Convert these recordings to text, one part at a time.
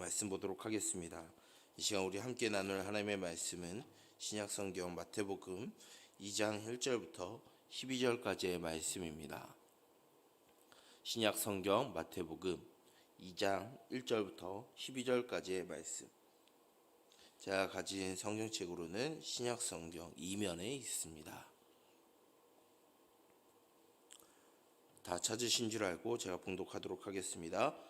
말씀 보도록 하겠습니다. 이 시간 우리 함께 나눌 하나님의 말씀은 신약 성경 마태복음 2장 1절부터 12절까지의 말씀입니다. 신약 성경 마태복음 2장 1절부터 12절까지의 말씀. 제가 가진 성경책으로는 신약 성경 2면에 있습니다. 다 찾으신 줄 알고 제가 봉독하도록 하겠습니다.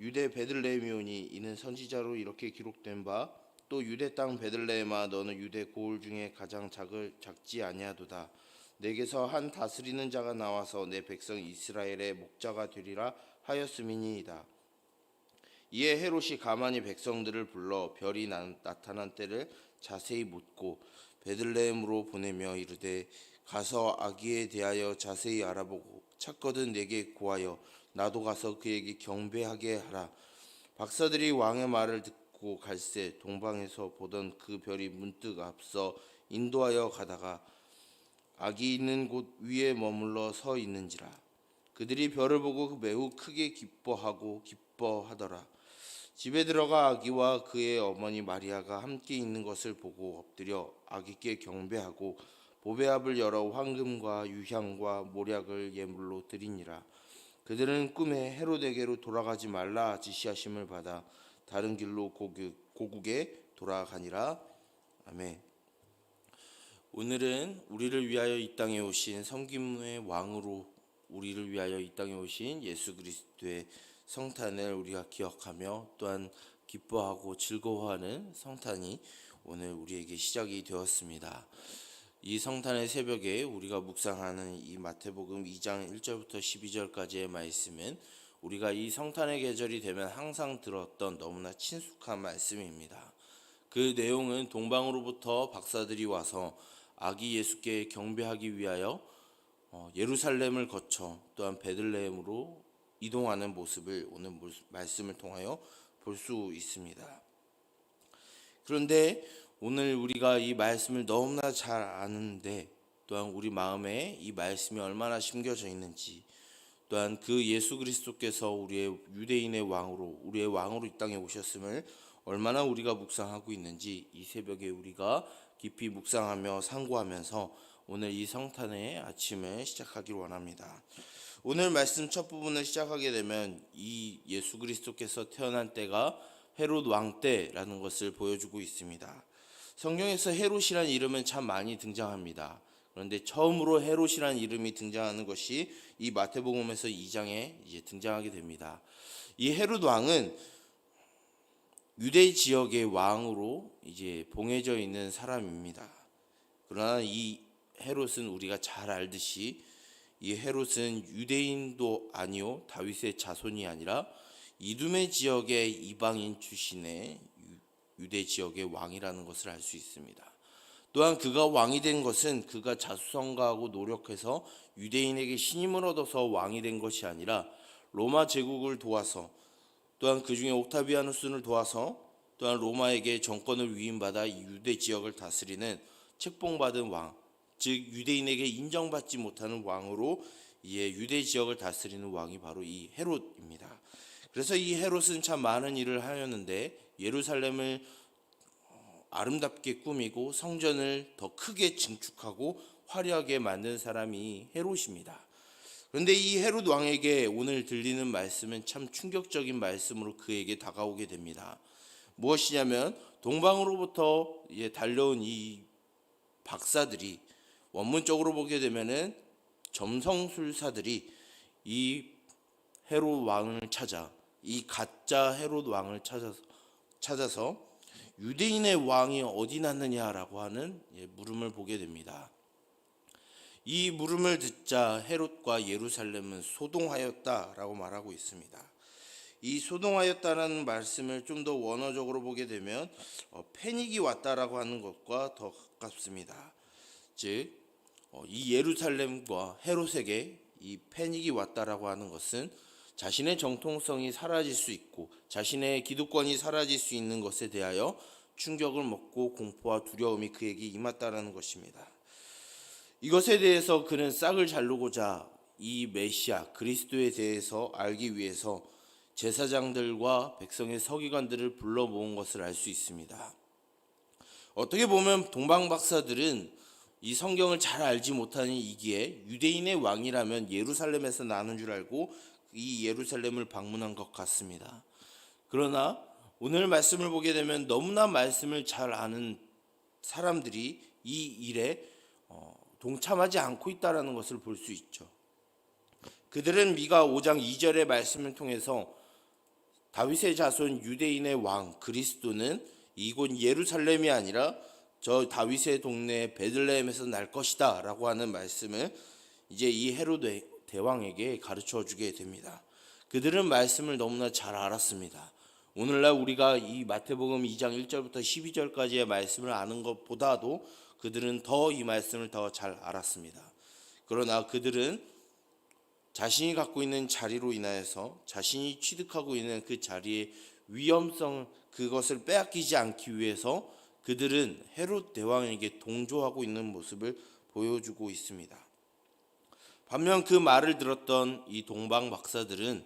유대 베들레헴이오니 이는 선지자로 이렇게 기록된 바 또 유대 땅 베들레헴아 너는 유대 고을 중에 가장 작을 작지 아니하도다. 내게서 한 다스리는 자가 나와서 내 백성 이스라엘의 목자가 되리라 하였음이니이다. 이에 헤롯이 가만히 백성들을 불러 별이 나, 나타난 때를 자세히 묻고 베들레헴으로 보내며 이르되 가서 아기에 대하여 자세히 알아보고 찾거든 내게 고하여 나도 가서 그에게 경배하게 하라. 박사들이 왕의 말을 듣고 갈새 동방에서 보던 그 별이 문득 앞서 인도하여 가다가 아기 있는 곳 위에 머물러 서 있는지라. 그들이 별을 보고 매우 크게 기뻐하고 기뻐하더라. 집에 들어가 아기와 그의 어머니 마리아가 함께 있는 것을 보고 엎드려 아기께 경배하고 보배압을 열어 황금과 유향과 모략을 예물로 드리니라. 그들은 꿈에 헤로데게로 돌아가지 말라 지시하심을 받아 다른 길로 고국, 고국에 돌아가니라. 아멘. 오늘은 우리를 위하여 이 땅에 오신 성김의 왕으로 우리를 위하여 이 땅에 오신 예수 그리스도의 성탄을 우리가 기억하며 또한 기뻐하고 즐거워하는 성탄이 오늘 우리에게 시작이 되었습니다. 이 성탄의 새벽에 우리가 묵상하는 이 마태복음 2장 1절부터 12절까지의 말씀은 우리가 이 성탄의 계절이 되면 항상 들었던 너무나 친숙한 말씀입니다. 그 내용은 동방으로부터 박사들이 와서 아기 예수께 경배하기 위하여 어, 예루살렘을 거쳐 또한 베들레헴으로 이동하는 모습을 오늘 말씀을 통하여 볼 수 있습니다. 그런데 오늘 우리가 이 말씀을 너무나 잘 아는데 또한 우리 마음에 이 말씀이 얼마나 심겨져 있는지 또한 그 예수 그리스도께서 우리의 유대인의 왕으로 우리의 왕으로 이 땅에 오셨음을 얼마나 우리가 묵상하고 있는지 이 새벽에 우리가 깊이 묵상하며 상고하면서 오늘 이 성탄의 아침을 시작하기를 원합니다. 오늘 말씀 첫 부분을 시작하게 되면 이 예수 그리스도께서 태어난 때가 헤롯 왕 때라는 것을 보여주고 있습니다. 성경에서 헤롯이란 이름은 참 많이 등장합니다. 그런데 처음으로 헤롯이란 이름이 등장하는 것이 이 마태복음에서 2장에 이제 등장하게 됩니다. 이 헤롯 왕은 유대 지역의 왕으로 이제 봉해져 있는 사람입니다. 그러나 이 헤롯은 우리가 잘 알듯이 이 헤롯은 유대인도 아니요 다윗의 자손이 아니라 이두메 지역의 이방인 출신의 유대 지역의 왕이라는 것을 알 수 있습니다. 또한 그가 왕이 된 것은 그가 자수성가하고 노력해서 유대인에게 신임을 얻어서 왕이 된 것이 아니라 로마 제국을 도와서 또한 그 중에 옥타비아누스를 도와서 또한 로마에게 정권을 위임받아 유대 지역을 다스리는 책봉받은 왕, 즉 유대인에게 인정받지 못하는 왕으로 이에 유대 지역을 다스리는 왕이 바로 이 헤롯입니다. 그래서 이 헤롯은 참 많은 일을 하였는데 예루살렘을 어, 아름답게 꾸미고 성전을 더 크게 증축하고 화려하게 만든 사람이 헤롯입니다. 그런데 이 헤롯 왕에게 오늘 들리는 말씀은 참 충격적인 말씀으로 그에게 다가오게 됩니다. 무엇이냐면 동방으로부터 달려온 이 박사들이 원문적으로 보게 되면은 점성술사들이 이 헤롯 왕을 찾아 이 가짜 헤롯 왕을 찾아서 찾아서 유대인의 왕이 어디 났느냐라고 하는 예, 물음을 보게 됩니다. 이 물음을 듣자 헤롯과 예루살렘은 소동하였다라고 말하고 있습니다. 이 소동하였다라는 말씀을 좀 더 원어적으로 보게 되면 어, 패닉이 왔다라고 하는 것과 더 가깝습니다. 즉, 어, 이 예루살렘과 헤롯에게 이 패닉이 왔다라고 하는 것은 자신의 정통성이 사라질 수 있고 자신의 기득권이 사라질 수 있는 것에 대하여 충격을 먹고 공포와 두려움이 그에게 임했다라는 것입니다. 이것에 대해서 그는 싹을 자르고자 이 메시아 그리스도에 대해서 알기 위해서 제사장들과 백성의 서기관들을 불러 모은 것을 알 수 있습니다. 어떻게 보면 동방 박사들은 이 성경을 잘 알지 못하는 이기에 유대인의 왕이라면 예루살렘에서 나는 줄 알고 이 예루살렘을 방문한 것 같습니다. 그러나 오늘 말씀을 보게 되면 너무나 말씀을 잘 아는 사람들이 이 일에 어, 동참하지 않고 있다라는 것을 볼 수 있죠. 그들은 미가 5장 2절의 말씀을 통해서 다윗의 자손 유대인의 왕 그리스도는 이곳 예루살렘이 아니라 저 다윗의 동네 베들레헴에서 날 것이다라고 하는 말씀을 이제 이 헤로데 대왕에게 가르쳐 주게 됩니다. 그들은 말씀을 너무나 잘 알았습니다. 오늘날 우리가 이 마태복음 2장 1절부터 12절까지의 말씀을 아는 것보다도 그들은 더 이 말씀을 더 잘 알았습니다. 그러나 그들은 자신이 갖고 있는 자리로 인하여서 자신이 취득하고 있는 그 자리의 위험성 그것을 빼앗기지 않기 위해서 그들은 헤롯 대왕에게 동조하고 있는 모습을 보여주고 있습니다. 반면 그 말을 들었던 이 동방 박사들은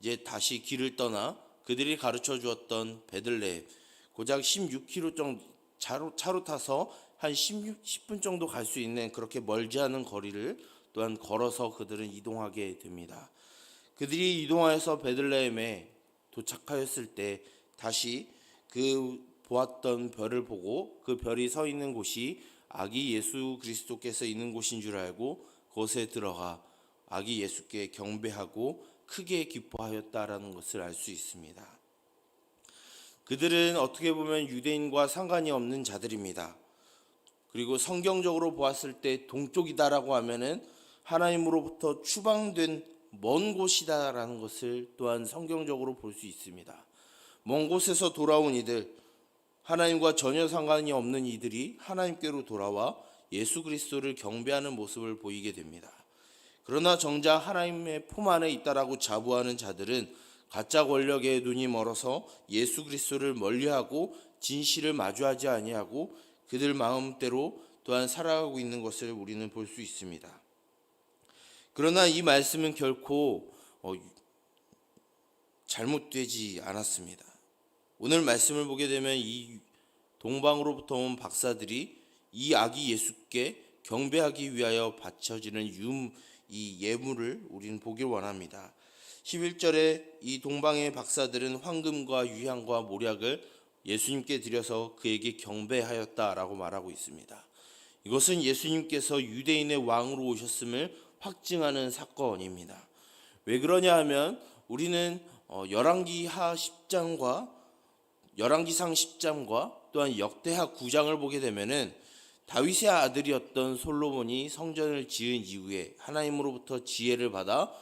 이제 다시 길을 떠나 그들이 가르쳐 주었던 베들레헴 고작 16km 정도 차로, 차로 타서 한 16, 10분 정도 갈 수 있는 그렇게 멀지 않은 거리를 또한 걸어서 그들은 이동하게 됩니다. 그들이 이동하여서 베들레헴에 도착하였을 때 다시 그 보았던 별을 보고 그 별이 서 있는 곳이 아기 예수 그리스도께서 있는 곳인 줄 알고 그곳에 들어가 아기 예수께 경배하고 크게 기뻐하였다라는 것을 알 수 있습니다. 그들은 어떻게 보면 유대인과 상관이 없는 자들입니다. 그리고 성경적으로 보았을 때 동쪽이다라고 하면은 하나님으로부터 추방된 먼 곳이다라는 것을 또한 성경적으로 볼 수 있습니다. 먼 곳에서 돌아온 이들, 하나님과 전혀 상관이 없는 이들이 하나님께로 돌아와 예수 그리스도를 경배하는 모습을 보이게 됩니다. 그러나 정작 하나님의 품 안에 있다라고 자부하는 자들은 가짜 권력에 눈이 멀어서 예수 그리스도를 멀리하고 진실을 마주하지 아니하고 그들 마음대로 또한 살아가고 있는 것을 우리는 볼 수 있습니다. 그러나 이 말씀은 결코 어, 잘못되지 않았습니다. 오늘 말씀을 보게 되면 이 동방으로부터 온 박사들이 이 아기 예수께 경배하기 위하여 바쳐지는 유, 이 예물을 우리는 보길 원합니다. 11절에 이 동방의 박사들은 황금과 유향과 모략을 예수님께 드려서 그에게 경배하였다라고 말하고 있습니다. 이것은 예수님께서 유대인의 왕으로 오셨음을 확증하는 사건입니다. 왜 그러냐 하면 우리는 어, 열왕기하 10장과 열왕기상 10장과 또한 역대하 9장을 보게 되면은 다윗의 아들이었던 솔로몬이 성전을 지은 이후에 하나님으로부터 지혜를 받아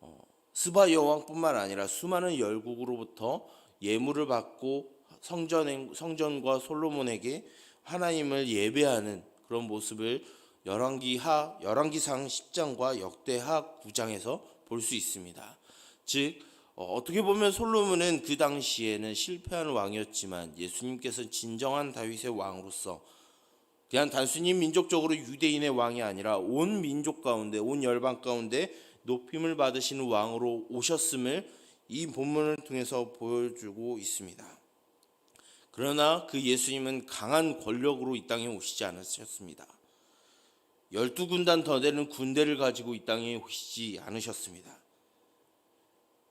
어, 스바 여왕뿐만 아니라 수많은 열국으로부터 예물을 받고 성전 성전과 솔로몬에게 하나님을 예배하는 그런 모습을 열왕기하 열왕기상 10장과 역대하 9장에서 볼 수 있습니다. 즉 어, 어떻게 보면 솔로몬은 그 당시에는 실패한 왕이었지만 예수님께서 진정한 다윗의 왕으로서 그냥 단순히 민족적으로 유대인의 왕이 아니라 온 민족 가운데 온 열방 가운데 높임을 받으시는 왕으로 오셨음을 이 본문을 통해서 보여주고 있습니다. 그러나 그 예수님은 강한 권력으로 이 땅에 오시지 않으셨습니다. 열두 군단 더 되는 군대를 가지고 이 땅에 오시지 않으셨습니다.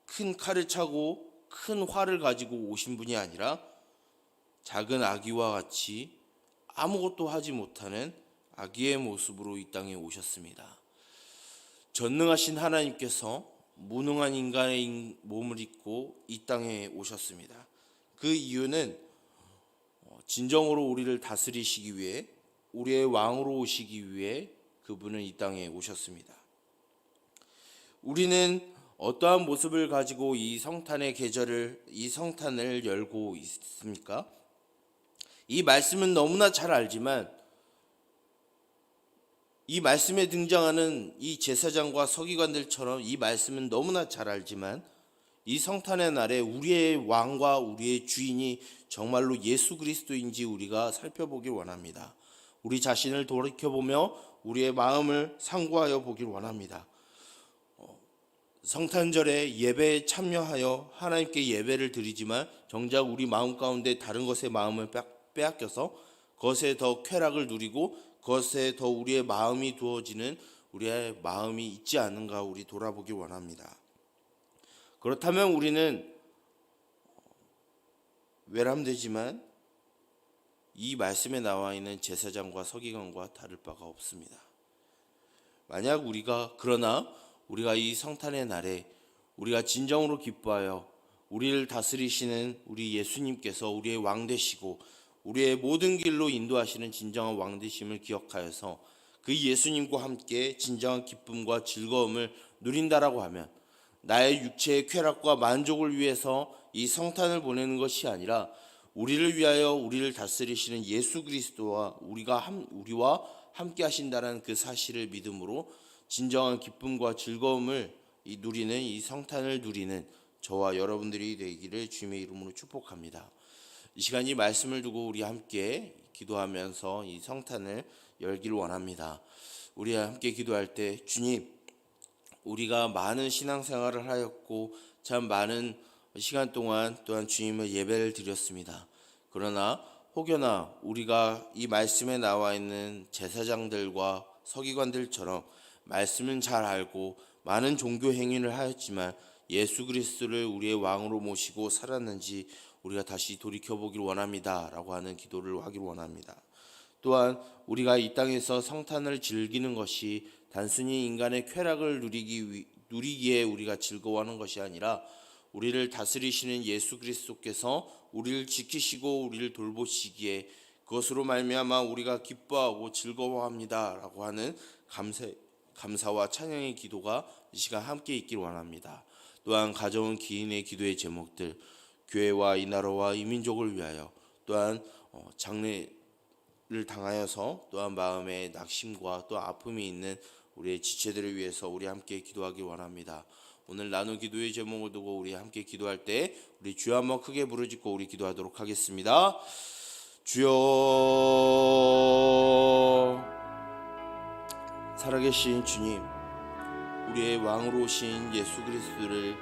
큰 칼을 차고 큰 활을 가지고 오신 분이 아니라 작은 아기와 같이 아무것도 하지 못하는 아기의 모습으로 이 땅에 오셨습니다. 전능하신 하나님께서 무능한 인간의 몸을 입고 이 땅에 오셨습니다. 그 이유는 어, 진정으로 우리를 다스리시기 위해 우리의 왕으로 오시기 위해 그분은 이 땅에 오셨습니다. 우리는 어떠한 모습을 가지고 이 성탄의 계절을 이 성탄을 열고 있습니까? 이 말씀은 너무나 잘 알지만 이 말씀에 등장하는 이 제사장과 서기관들처럼 이 말씀은 너무나 잘 알지만 이 성탄의 날에 우리의 왕과 우리의 주인이 정말로 예수 그리스도인지 우리가 살펴보길 원합니다. 우리 자신을 돌이켜보며 우리의 마음을 상고하여 보길 원합니다. 어, 성탄절에 예배에 참여하여 하나님께 예배를 드리지만 정작 우리 마음 가운데 다른 것에 마음을 빼앗겨서 그것에 더 쾌락을 누리고 그것에 더 우리의 마음이 두어지는 우리의 마음이 있지 않은가 우리 돌아보기 원합니다. 그렇다면 우리는 외람되지만 이 말씀에 나와 있는 제사장과 서기관과 다를 바가 없습니다. 만약 우리가 그러나 우리가 이 성탄의 날에 우리가 진정으로 기뻐하여 우리를 다스리시는 우리 예수님께서 우리의 왕 되시고 우리의 모든 길로 인도하시는 진정한 왕 되심을 기억하여서 그 예수님과 함께 진정한 기쁨과 즐거움을 누린다라고 하면 나의 육체의 쾌락과 만족을 위해서 이 성탄을 보내는 것이 아니라 우리를 위하여 우리를 다스리시는 예수 그리스도와 우리가 함, 우리와 함께 하신다는 그 사실을 믿음으로 진정한 기쁨과 즐거움을 이 누리는 이 성탄을 누리는 저와 여러분들이 되기를 주님의 이름으로 축복합니다. 이 시간 이 말씀을 두고 우리 함께 기도하면서 이 성탄을 열기를 원합니다. 우리 함께 기도할 때 주님 우리가 많은 신앙생활을 하였고 참 많은 시간 동안 또한 주님의 예배를 드렸습니다. 그러나 혹여나 우리가 이 말씀에 나와 있는 제사장들과 서기관들처럼 말씀은 잘 알고 많은 종교 행위를 하였지만 예수 그리스도를 우리의 왕으로 모시고 살았는지 우리가 다시 돌이켜 보길 원합니다라고 하는 기도를 하길 원합니다. 또한 우리가 이 땅에서 성탄을 즐기는 것이 단순히 인간의 쾌락을 누리기 누리기에 우리가 즐거워하는 것이 아니라 우리를 다스리시는 예수 그리스도께서 우리를 지키시고 우리를 돌보시기에 그것으로 말미암아 우리가 기뻐하고 즐거워합니다라고 하는 감사 감사와 찬양의 기도가 이 시간 함께 있길 원합니다. 또한 가져온 기인의 기도의 제목들 교회와 이 나라와 이 민족을 위하여 또한 어, 장례를 당하여서 또한 마음에 낙심과 또 아픔이 있는 우리의 지체들을 위해서 우리 함께 기도하기 원합니다. 오늘 나누 기도의 제목을 두고 우리 함께 기도할 때 우리 주여 한번 크게 부르짖고 우리 기도하도록 하겠습니다. 주여 살아계신 주님 우리의 왕으로 오신 예수 그리스도를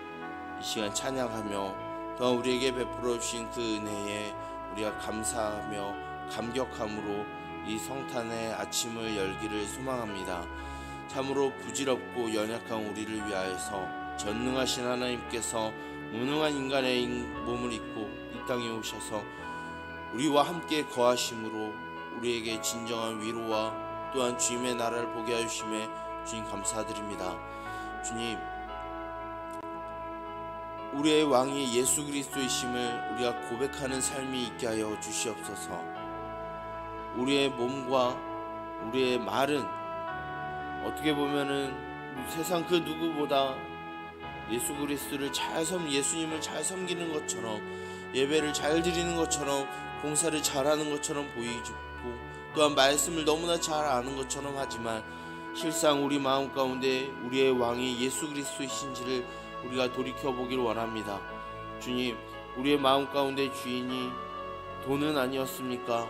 이 시간 찬양하며 또한 우리에게 베풀어 주신 그 은혜에 우리가 감사하며 감격함으로 이 성탄의 아침을 열기를 소망합니다. 참으로 부질없고 연약한 우리를 위하여서 전능하신 하나님께서 무능한 인간의 몸을 입고 이 땅에 오셔서 우리와 함께 거하심으로 우리에게 진정한 위로와 또한 주님의 나라를 보게 하심에 주님 감사드립니다. 주님 우리의 왕이 예수 그리스도이심을 우리가 고백하는 삶이 있게 하여 주시옵소서. 우리의 몸과 우리의 말은 어떻게 보면은 세상 그 누구보다 예수 그리스도를 잘 섬, 예수님을 잘 섬기는 것처럼 예배를 잘 드리는 것처럼 봉사를 잘하는 것처럼 보이고 또한 말씀을 너무나 잘 아는 것처럼 하지만 실상 우리 마음 가운데 우리의 왕이 예수 그리스도이신지를 우리가 돌이켜 보길 원합니다. 주님, 우리의 마음 가운데 주인이 돈은 아니었습니까?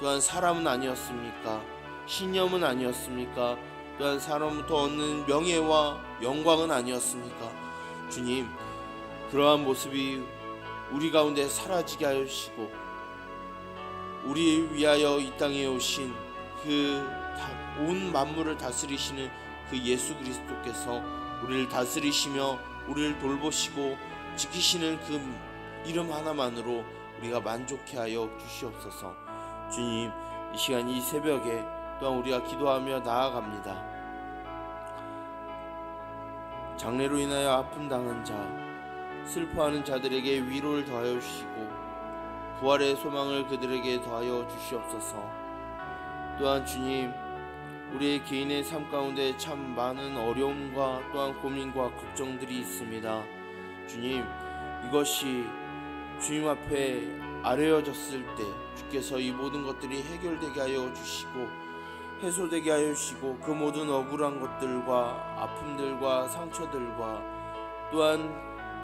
또한 사람은 아니었습니까? 신념은 아니었습니까? 또한 사람부터 얻는 명예와 영광은 아니었습니까? 주님, 그러한 모습이 우리 가운데 사라지게 하여 주시고 우리 위하여 이 땅에 오신 그 온 만물을 다스리시는 그 예수 그리스도께서 우리를 다스리시며 우리를 돌보시고 지키시는 그 이름 하나만으로 우리가 만족해 하여 주시옵소서. 주님, 이 시간 이 새벽에 또한 우리가 기도하며 나아갑니다. 장례로 인하여 아픔 당한 자, 슬퍼하는 자들에게 위로를 더하여 주시고 부활의 소망을 그들에게 더하여 주시옵소서. 또한 주님, 우리의 개인의 삶 가운데 참 많은 어려움과 또한 고민과 걱정들이 있습니다. 주님, 이것이 주님 앞에 아뢰어졌을 때 주께서 이 모든 것들이 해결되게 하여 주시고 해소되게 하여 주시고 그 모든 억울한 것들과 아픔들과 상처들과 또한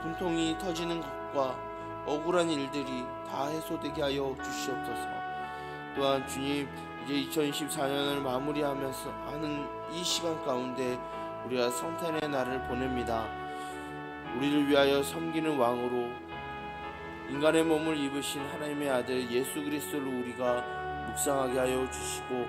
분통이 터지는 것과 억울한 일들이 다 해소되게 하여 주시옵소서. 또한 주님 이제 2024년을 마무리하면서 하는 이 시간 가운데 우리가 성탄의 날을 보냅니다. 우리를 위하여 섬기는 왕으로 인간의 몸을 입으신 하나님의 아들 예수 그리스도를 우리가 묵상하게 하여 주시고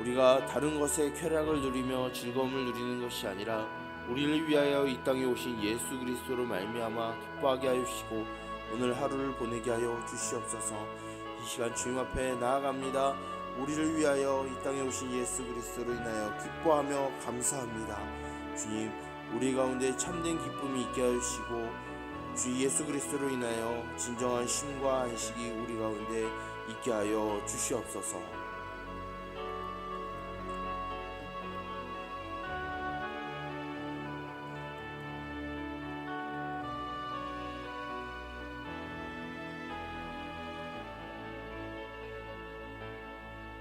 우리가 다른 것에 쾌락을 누리며 즐거움을 누리는 것이 아니라 우리를 위하여 이 땅에 오신 예수 그리스도로 말미암아 기뻐하게 하여 주시고 오늘 하루를 보내게 하여 주시옵소서. 이 시간 주님 앞에 나아갑니다. 우리를 위하여 이 땅에 오신 예수 그리스도로 인하여 기뻐하며 감사합니다. 주님, 우리 가운데 참된 기쁨이 있게 하여 주시고 주 예수 그리스도로 인하여 진정한 쉼과 안식이 우리 가운데 있게 하여 주시옵소서.